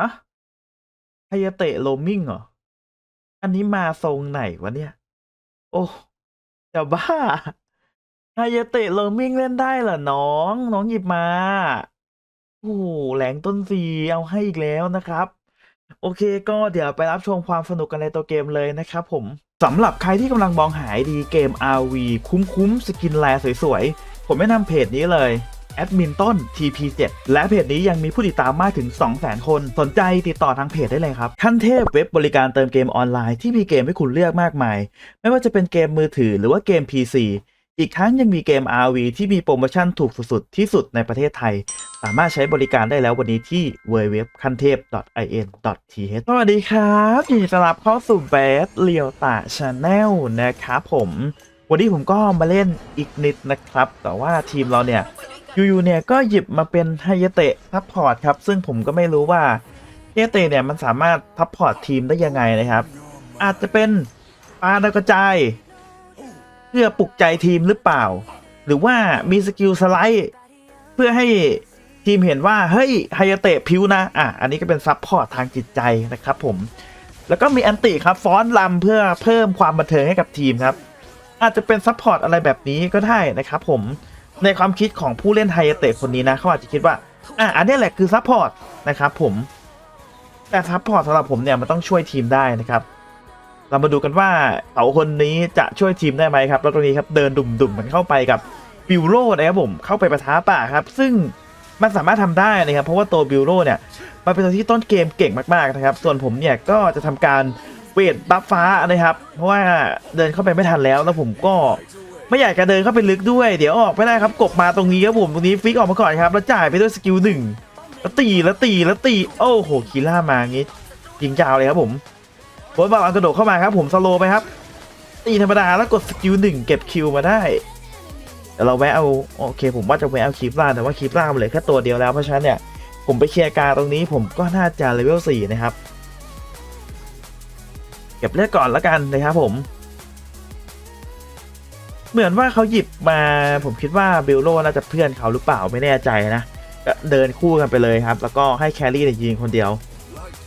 อะไฮยาเตะโรมิงเหรอ อันนี้มาทรงไหนวะเนี่ย โอ้จะบ้าไฮยาเตะโรมิงเล่นได้เหรอน้อง น้องหยิบมา โอ้แหลงต้นสีเอาให้อีกแล้วนะครับ โอเคก็เดี๋ยวไปรับชมความสนุกกันในตัวเกมเลยนะครับผมสำหรับใครที่กำลังมองหาดีเกม RV คุ้มๆ สกินแลสวยๆ ผมแนะนำเพจนี้เลย แอดมินต้น TP7 และเพจนี้ยังมีผู้ติดตามมากถึง 200,000 คน สนใจติดต่อทางเพจได้เลยครับ ขั้นเทพเว็บบริการเติมเกมออนไลน์ที่มีเกมให้คุณเลือกมากมาย ไม่ว่าจะเป็นเกมมือถือหรือว่าเกม PC อีกทั้งยังมีเกม RV ที่มีโปรโมชั่นถูกสุดๆ ที่สุดในประเทศไทย สามารถใช้บริการได้แล้ววันนี้ที่ www คันเทพ .in.th สวัสดีครับยินดีต้อนรับเข้าสู่เบสเลียวตาชาแนลนะครับผม วันนี้ผมก็มาเล่นอีกนิดนะครับ แต่ว่าทีมเราเนี่ย อยู่ๆเนี่ยก็หยิบมาเป็นไฮยเตะซัพพอร์ตครับ ซึ่งผมก็ไม่รู้ว่าไฮยเตะเนี่ยมันสามารถซัพพอร์ตทีมได้ยังไงนะครับ อาจจะเป็นปาดาวกระจายเพื่อปลุกใจทีมหรือเปล่า หรือว่ามีสกิลสไลด์เพื่อให้ทีมเห็นว่า เฮ้ยไฮยเตะพิวนะอะอันนี้ก็เป็นซับพอร์ตทางจิตใจนะครับผม แล้วก็มีแอนติครับฟ้อนลำเพื่อเพิ่มความบันเทิงให้กับทีมครับ อาจจะเป็นซับพอร์ตอะไรแบบนี้ก็ได้นะครับผม ในความคิดของผู้เล่นไฮเตะคนนี้นะเขาอาจจะคิดว่าอะอันนี้แหละคือซับพอร์ตนะครับผมแต่ซับพอร์ตสำหรับผมเนี่ยมันต้องช่วยทีมได้นะครับ เรามาดูกันว่าเขาคนนี้จะช่วยทีมได้ไหมครับ แล้วตรงนี้ครับเดินดุ่มๆมันเข้าไปกับบิวโรนะครับผมเข้าไปประท้าป่าครับ ซึ่งมันสามารถทำได้นะครับเพราะว่าตัวบิวโรเนี่ยมันเป็นตัวที่ต้นเกมเก่งมากๆนะครับ ส่วนผมเนี่ยก็จะทำการเวทบัฟฟ้านะครับ เพราะว่าเดินเข้าไปไม่ทันแล้วแล้วผมก็ ไม่อยากจะเดินเข้าไปลึกด้วย เดี๋ยวออกไม่ได้ครับกบมาตรงนี้ครับผมตรงนี้ฟิกออกมาก่อนครับ แล้วจ่ายไปด้วยสกิลหนึ่งแล้วตีแล้วตีแล้วตีโอ้โหคีล่ามางี้ยิงจาวเลยครับผมบอลบอลกระโดดเข้ามาครับ ผมสโลไปครับตีธรรมดาแล้วกดสกิลหนึ่งเก็บคิวมาได้เดี๋ยวเราแวะเอาโอเค ผมว่าจะแวะเอาคีปล่าแต่ว่าคีปล่ามันเหลือแค่ตัวเดียวแล้วเพราะฉะนั้นเนี่ยผมไปเคลียร์การตรงนี้ผมก็น่าจะเลเวลสี่นะครับ เก็บเลือดก่อนแล้วกันนะครับผม เหมือนว่าเขาหยิบมาผมคิดว่าบิลโลน่าจะเพื่อนเขาหรือเปล่าไม่แน่ใจนะก็เดินคู่กันไปเลยครับ แล้วก็ให้แครี่เนี่ยยิงคนเดียว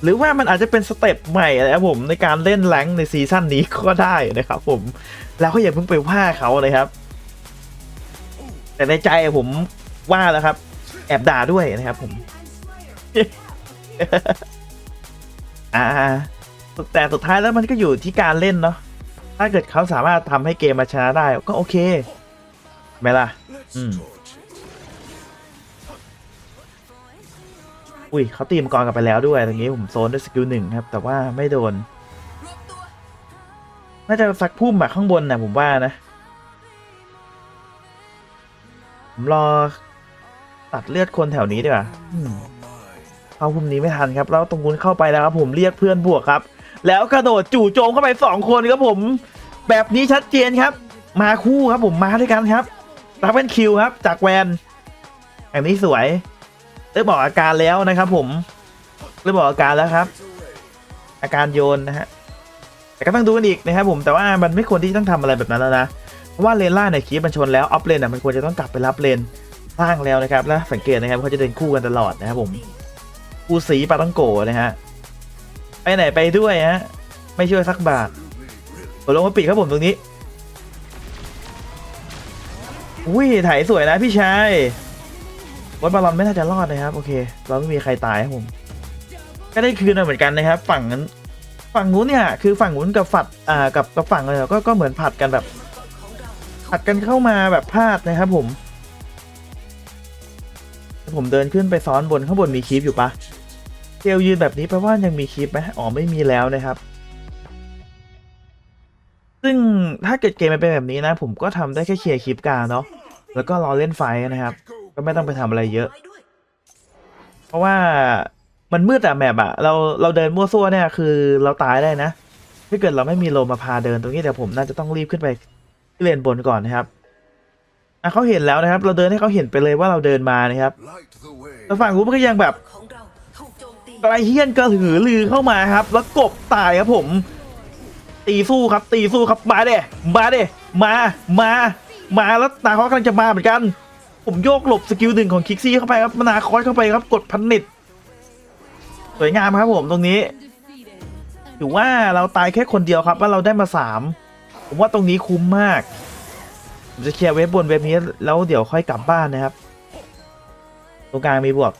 หรือว่ามันอาจจะเป็นสเต็ปใหม่นะครับผมในการเล่นแรงในซีซั่นนี้ก็ได้นะครับผมแล้วก็อย่าเพิ่งไปว่าเขาเลยครับ แต่ในใจผมว่าแล้วครับ แอบด่าด้วยนะครับผมอ่าแต่สุดท้ายแล้วมันก็อยู่ที่การเล่นเนาะ ถ้าเกิดเขาสามารถทำให้เกมมาชนะได้ก็โอเคไหมล่ะ อืม อุ้ยเขาตีมังกรกลับไปแล้วด้วยตรงนี้ผมโซนด้วยสกิลหนึ่งครับ แต่ว่าไม่โดน น่าจะสักพุ่มแบบข้างบนนะผมว่านะ ผมรอตัดเลือดคนแถวนี้ดีกว่าอืมเข้าพุ่มนี้ไม่ทันครับ แล้วตรงนู้นเข้าไปแล้วครับผมเรียกเพื่อนบวกครับ แล้วกระโดดจู่โจมเข้าไปสองคนครับผม แบบนี้ชัดเจนครับ มาคู่ครับผมมาด้วยกันครับรับเป็นคิวครับ จากแวนอย่างนี้สวยเริ่มบอกอาการแล้วนะครับ ผมเริ่มบอกอาการแล้วครับ อาการโยนนะฮะแต่ก็ต้องดูกันอีกนะครับผมแต่ว่ามันไม่ควรที่ต้องทำอะไรแบบนั้นแล้วนะเพราะว่าเลนล่าเนี่ยคีบมันชนแล้วออฟเลนอะมันควรจะต้องกลับไปรับเลนล่างแล้วนะครับแล้วสังเกตนะครับเขาจะเดินคู่กันตลอดนะครับผมคู่สีปาต้องโกนะฮะ ไปไหนไปด้วยฮะ ไม่ช่วยสักบาทผมลงมาปิดครับผมตรงนี้ อุ้ยถ่ายสวยนะพี่ชายวัดบอลลอนไม่น่าจะรอดนะครับ โอเค เราไม่มีใครตายครับผม ก็ได้คืนมาเหมือนกันนะครับ ฝั่งนั้น ฝั่งนู้นเนี่ย คือฝั่งนู้นกับฝัดอ่ากับกับฝั่งเลยก็ก็เหมือนผัดกันแบบผัดกันเข้ามาแบบพลาดนะครับผม ผมเดินขึ้นไปซ้อนบนข้างบนมีคลิปอยู่ปะ เกลยืนแบบนี้แปลว่ายังมีคลิปไหมอ๋อไม่มีแล้วนะครับ ซึ่งถ้าเกิดเกมมันเป็นแบบนี้นะ ผมก็ทำได้แค่เคลียร์คลิปกลางเนาะแล้วก็รอเล่นไฟนะครับ ก็ไม่ต้องไปทำอะไรเยอะ เพราะว่ามันมืดอะแมปอะเราเราเดินมั่วซั่วเนี่ยคือเราตายได้นะถ้าเกิดเราไม่มีโลมาพาเดินตรงนี้แต่ผมน่าจะต้องรีบขึ้นไปที่เลนบนก่อนนะครับอะเขาเห็นแล้วนะครับ เราเดินให้เขาเห็นไปเลยว่าเราเดินมานะครับแต่ฝั่งนู้นมันก็ยังแบบ ของเราถูกระเฮี้ยนกระหือลือเข้ามาครับ แล้วกบตายครับผม ตีสู้ครับ ตีสู้ครับมาเด้มาเด้มามามาแล้วนาคอสกำลังจะมาเหมือนกัน ผมโยกหลบสกิลหนึ่งของคิกซี่เข้าไปครับนาคอสเข้าไปครับกดพันนิดสวยงามครับผมตรงนี้ถือว่าเราตายแค่คนเดียวครับว่าเราได้มาสามผมว่าตรงนี้คุ้มมาก ผมจะเคลียร์เว็บบนเว็บนี้แล้วเดี๋ยวค่อยกลับบ้านนะครับ ตรงกลางมีบวก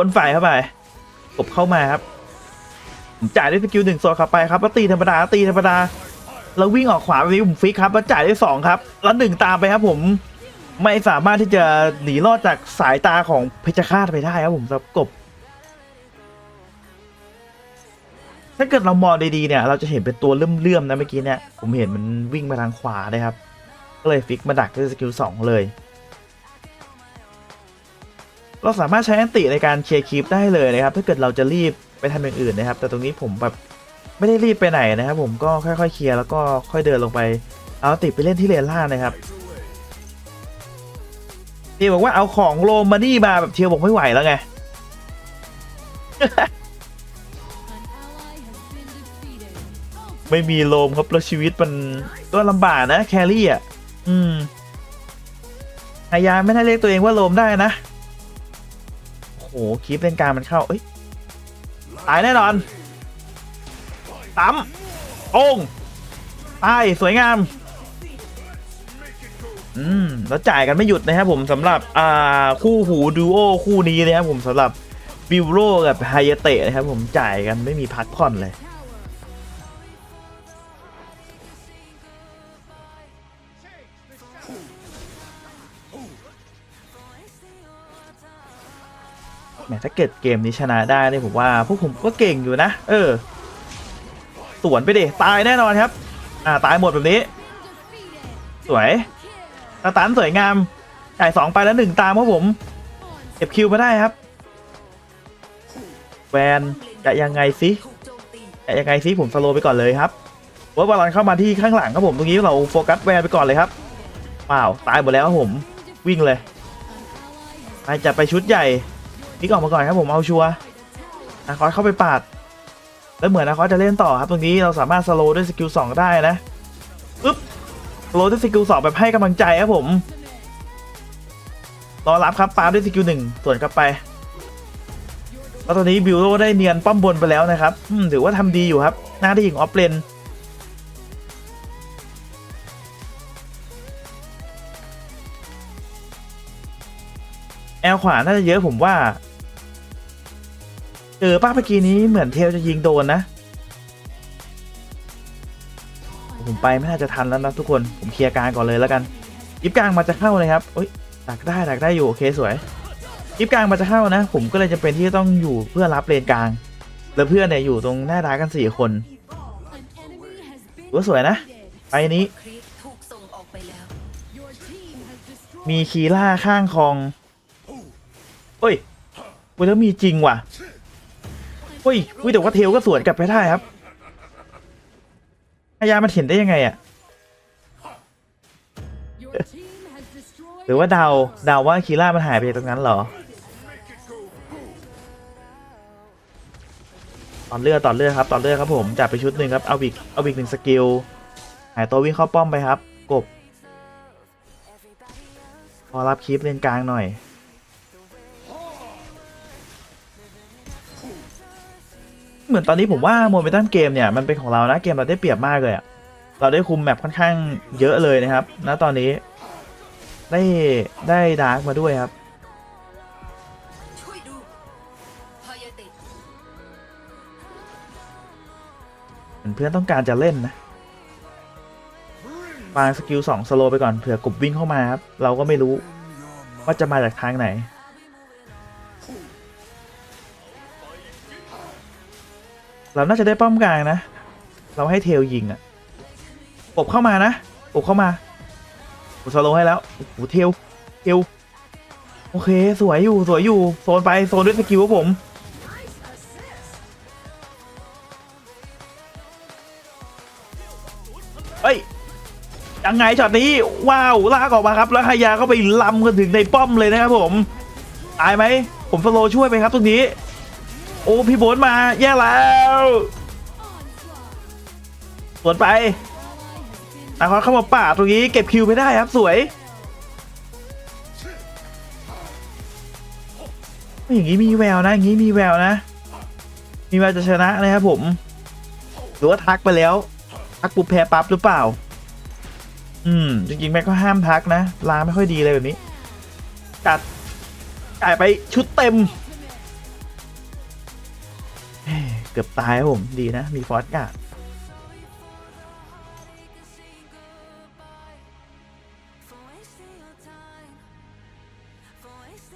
คนฝ่เข้าไปกบเข้ามาครับผมจ่ายด้วยสกิลหนึ่งโซนเข้าไปครับแล้วตีธรรมดาตีธรรมดาแล้ววิ่งออกขวาแบบนี้ผมฟิกครับแล้วจ่ายได้สองครับ แล้วหนึ่งตามไปครับ ผมไม่สามารถที่จะหนีรอดจากสายตาของเพชฌฆาตไปได้ครับผมสำหรับกบ ถ้าเกิดเรามองดีๆเนี่ย เราจะเห็นเป็นตัวเลื่อมๆนะเมื่อกี้เนี่ย ผมเห็นมันวิ่งมาทางขวาเลยครับ ก็เลยฟิกมาดักด้วยสกิลสองเลย เราสามารถใช้แอนติในการเคลียร์คลิปได้เลยนะครับ ถ้าเกิดเราจะรีบไปทำอย่างอื่นนะครับ แต่ตรงนี้ผมแบบไม่ได้รีบไปไหนนะครับ ผมก็ค่อยๆเคลียร์แล้วก็ค่อยเดินลงไปเอาติไปเล่นที่เลนล่างนะครับเทียบอกว่าเอาของโรมมานี่มาแบบเทียวบอกไม่ไหวแล้วไงไม่มีโลมครับแล้วชีวิตมันก็ลำบากนะแครี่อะ อืมพยายามไม่ได้เรียกตัวเองว่าโลมได้นะ โอ้โหคลิปเล่นกลารมันเข้า เอ้ย ตายแน่นอนตั้มโองตาย สวยงาม อืม แล้วจ่ายกันไม่หยุดนะครับผมสำหรับ อ่า คู่หูดูโอคู่นี้นะครับผมสำหรับบิวโรกับไฮเตะนะครับผมจ่ายกันไม่มีพักผ่อนเลย แมถ้าเกิดเกมนี้ชนะได้เนี่ยผมว่าพวกผมก็เก่งอยู่นะ เออ สวนไปดิตายแน่นอนครับ อ่าตายหมดแบบนี้ สวยสตันสวยงามจ่ายสองไปแล้วหนึ่งตามครับผมเก็บคิวมาได้ครับ แวนจะยังไงซิจะยังไงซิผมสโลว์ไปก่อนเลยครับว่าบอลเข้ามาที่ข้างหลังครับผมตรงนี้เราโฟกัสแวนไปก่อนเลยครับว้าวตายหมดแล้วครับผมวิ่งเลยไปจัดไปชุดใหญ่ นี่ออกมาก่อนครับผมเอาชัวร์นาคอสเข้าไปปาด แล้วเหมือนนาคอสจะเล่นต่อครับ ตรงนี้เราสามารถสโลด้วยสกิลสองได้นะปึ๊บสโลด้วยสกิลสองแบบให้กำลังใจครับผมรอรับครับปาด้วยสกิลหนึ่งส่วนกลับไปแล้วตอนนี้บิวโรได้เนียนป้อมบนไปแล้วนะครับถือว่าทำดีอยู่ครับ หน้าที่ยิงออฟเลนแอลขวาน่าจะเยอะผมว่า เออป้าเมื่อกี้นี้เหมือนเทลจะยิงโดนนะ ผมไปไม่น่าจะทันแล้วนะทุกคนผมเคลียร์กลางก่อนเลยแล้วกันยิบกลางมาจะเข้าเลยครับเอ้ยดักได้ดักได้อยู่โอเคสวยยิบกลางมาจะเข้านะ ผมก็เลยจะเป็นที่ต้องอยู่เพื่อรับเลนกลาง แล้วเพื่อนเนี่ยอยู่ตรงหน้าร้านกันสี่คนว่าสวยนะไปนี้ มีคีล่าข้างคลองเอ้ยเว้ยแล้วมีจริงว่ะ เฮ้ยเว้ยแต่ว่าเทลก็สวนกลับไปได้ครับพยามันเห็นได้ยังไงอะหรือว่าดาเดาวว่าคีล่ามันหายไปจากตรงนั้นเหรอ ตอนเลือดตอนเลือดครับตอนเลือดครับผมจับไปชุดหนึ่งครับเอาบิกเอาบิกหนึ่งสกิลหายตัววิ่งเข้าป้อมไปครับ กบ พอรับคลิปเลนกลางหน่อย เหมือนตอนนี้ผมว่าโมเมนตัมเกมเนี่ยมันเป็นของเรานะเกมเราได้เปรียบมากเลยอะเราได้คุมแมปค่อนข้างเยอะเลยนะครับณตอนนี้ได้ได้ดาร์กมาด้วยครับเห็นเพื่อนต้องการจะเล่นนะวางสกิลสองสโลไปก่อนเผื่อกบวิ่งเข้ามาครับ เราก็ไม่รู้ว่าจะมาจากทางไหน เราน่าจะได้ป้อมกลางนะ เราให้เทลยิงอะกบเข้ามานะกบเข้ามาผมสโลให้แล้วโอ้โหเทลเทลโอเค สวยอยู่สวยอยู่โซนไปโซนด้วยสกิลผมเฮ้ยยังไงช็อตนี้ ว้าวลากออกมาครับ แล้วฮายาก็ไปลำกันถึงในป้อมเลยนะครับผม ตายไหม ผมสโลช่วยไปครับตรงนี้ โอ้พี่โบนมาแย่แล้วสวนไปนาคอสเข้ามาป่าตรงนี้เก็บคิวไม่ได้ครับสวย อย่างนี้มีแววนะอย่างนี้มีแววนะ มีแววจะชนะนะครับผม หรือว่าทักไปแล้ว ทักปุ๊บแพ้ปั๊บหรือเปล่า อืมจริงๆแม่ก็ห้ามทักนะลาไม่ค่อยดีเลยแบบนี้จัดจ่ายไปชุดเต็ม กือบตายครับผม ดีนะ มีฟอสการ์ด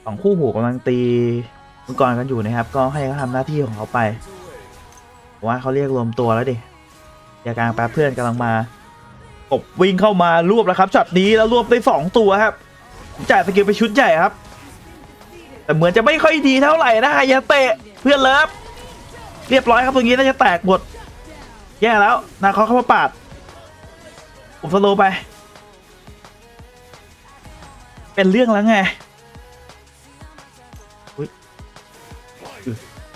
สองคู่หูกำลังตีมังกรกันอยู่นะครับ ก็ให้เขาทำหน้าที่ของเขาไปว่าเขาเรียกรวมตัวแล้วดิยากลางแป๊บเพื่อนกำลังมากบวิ่งเข้ามารวบแล้วครับช็อตนี้แล้วรวบได้สองตัวครับจ่ายสกิลไปชุดใหญ่ครับ แต่เหมือนจะไม่ค่อยดีเท่าไหร่นะฮายาเตะเพื่อนเลิฟ เรียบร้อยครับตรงนี้น่าจะแตกหมด แย่แล้วนาคอเข้ามาปาดผมสโลไป เป็นเรื่องแล้วไง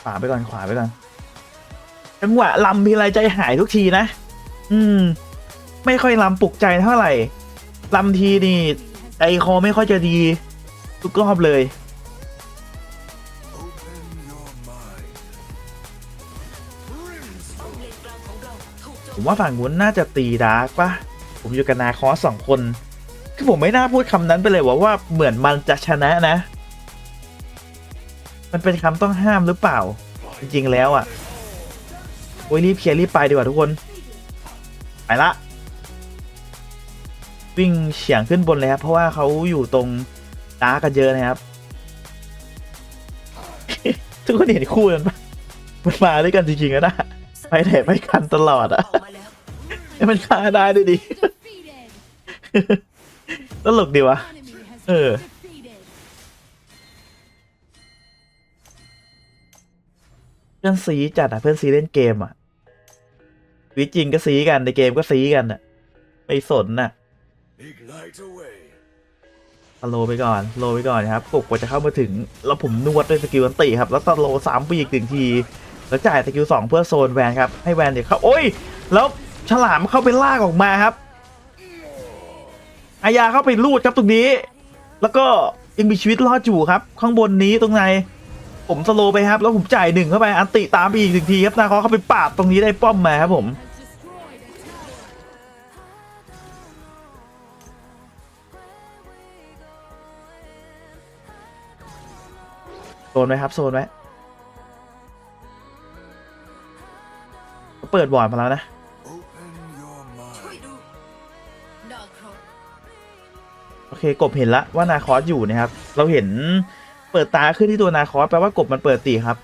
ขวาไปก่อนขวาไปก่อนจังหวะลำมีอะไรใจหายทุกทีนะ อืม ไม่ค่อยลำปลุกใจเท่าไหร่ลำทีนี่ใจคอไม่ค่อยจะดีทุกรอบเลย ว่าฝั่งนู้นน่าจะตีดาร์กปะผมอยู่กับนาคอสองคน คือผมไม่น่าพูดคำนั้นไปเลยว่าว่าเหมือนมันจะชนะนะ มันเป็นคำต้องห้ามหรือเปล่า จริงๆแล้วอะ่ะโอ้ยรีบเคลียร์รีบไปดีกว่าทุกคน ไปละ วิ่งเฉียงขึ้นบนเลยครับ เพราะว่าเขาอยู่ตรงดาร์กกันเยอะนะครับ ทุกคนเห็นคู่กันปะมันมาด้วยกันจริงๆนะไปไหนไปกันตลอดอะ ให้มันฆ่าได้ด้วยดิ ตลกดีวะ เออ เพื่อนซีจัดอะเพื่อนซีเล่นเกมอะชีวิตจริงก็ซีกันในเกมก็ซีกันอะไม่สนน่ะ Ignite away. สโลว์ไปก่อนโลว์ไปก่อนครับปลุกกว่าจะเข้ามาถึง แล้วผมนวดด้วยสกิลอันติครับ แล้วสโลว์สามปีอีกหนึ่งที แล้วจ่ายสกิลสองเพื่อโซนแวนครับ ให้แวนเดี๋ยวเข้าโอ้ย แล้ว ฉลามเข้าไปลากออกมาครับ อายาเข้าไปลูดครับตรงนี้ แล้วก็ยังมีชีวิตรอดอยู่ครับ ข้างบนนี้ตรงในผมสโลไปครับ แล้วผมจ่ายหนึ่งเข้าไปอันติตามไปอีกหนึ่งทีครับนาคอเข้าไปปาดตรงนี้ได้ป้อมมาครับผมโซนไว้ครับโซนไว้เปิดบอร์ดมาแล้วนะ เคกบเห็นละว่านาคอสอยู่นะครับ เราเห็นเปิดตาขึ้นที่ตัวนาคอสแปลว่ากบมันเปิดตีครับ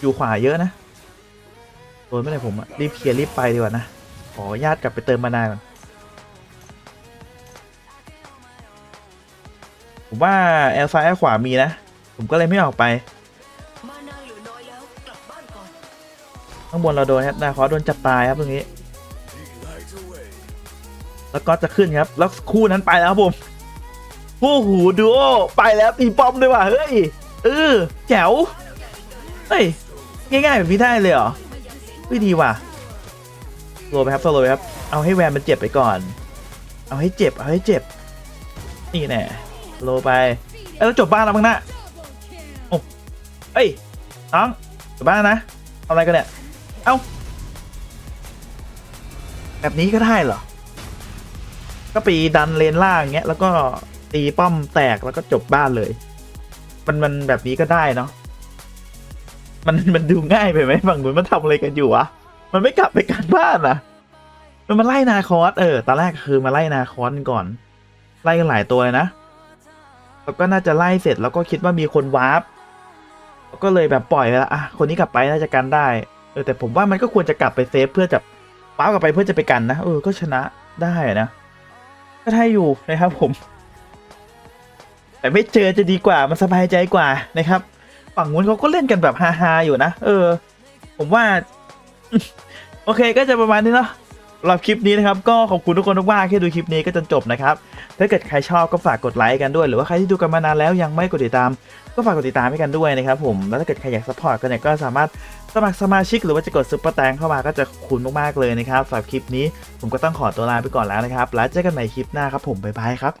อยู่ขวาเยอะนะโดนไม่ได้ผมอะรีบเคลียร์รีบไปดีกว่านะ ขอญาตกลับไปเติมมานาก่อนผมว่าแอลซ้ายแอลขวามีนะ ผมก็เลยไม่ออกไปข้างบนเราโดนครับนาคอสโดนจับตายครับตรงนี้ แล้วก็จะขึ้นครับ แล้วคู่นั้นไปแล้วครับผมคู่หูดูโอไปแล้วตีป้อมด้วยว่ะเฮ้ยเออแจ๋วเฮ้ยง่ายๆแบบนี้ได้เลยเหรอไม่ดีว่ะโรไปครับโซโลไปครับ เอาให้แวนมันเจ็บไปก่อน เอาให้เจ็บ เอาให้เจ็บ นี่แน่โลไปเอ้ยแล้วจบบ้านแล้วมั้งนะโอ้เอ้ยน้องจบบ้านนะทำอะไรกันเนี่ย เอ้า แบบนี้ก็ได้เหรอ ก็ไปดันเลนล่างเงี้ยแล้วก็ตีป้อมแตกแล้วก็จบบ้านเลย มันมันแบบนี้ก็ได้เนาะมันมันดูง่ายไปไหมฝั่งนู้นมันทำอะไรกันอยู่วะมันไม่กลับไปการบ้านอะมันมาไล่นาคอสเออตอนแรกคือมาไล่นาคอสก่อน ไล่กันหลายตัวเลยนะแล้วก็น่าจะไล่เสร็จแล้วก็คิดว่ามีคนวาร์ปก็เลยแบบปล่อยไปละอะคนนี้กลับไปน่าจะกันได้เออแต่ผมว่ามันก็ควรจะกลับไปเซฟเพื่อจะวาร์ปกลับไปเพื่อจะไปกันนะเออก็ชนะได้นะ ก็ได้อยู่นะครับผม แต่ไม่เจอจะดีกว่ามันสบายใจกว่านะครับ ฝั่งนู้นเขาก็เล่นกันแบบฮาๆอยู่นะ เออ ผมว่า โอเคก็จะประมาณนี้เนาะ หรับคลิปนี้นะครับก็ขอบคุณทุกคนมากๆที่ดูคลิปนี้ก็จนจบนะครับถ้าเกิดใครชอบก็ฝากกดไลค์กันด้วย หรือว่าใครที่ดูกันมานานแล้วยังไม่กดติดตาม ก็ฝากกดติดตามให้กันด้วยนะครับผมแล้วถ้าเกิดใครอยากสปอร์ตกันเนี่ยก็สามารถสมัครสมาชิกหรือว่าจะกดซุปเปอร์แตงเข้ามาก็จะคุณมากๆเลยนะครับสำหรับคลิปนี้ผมก็ต้องขอตัวลาไปก่อนแล้วนะครับแล้วเจอกันใหม่คลิปหน้าครับผมบ๊ายบายครับ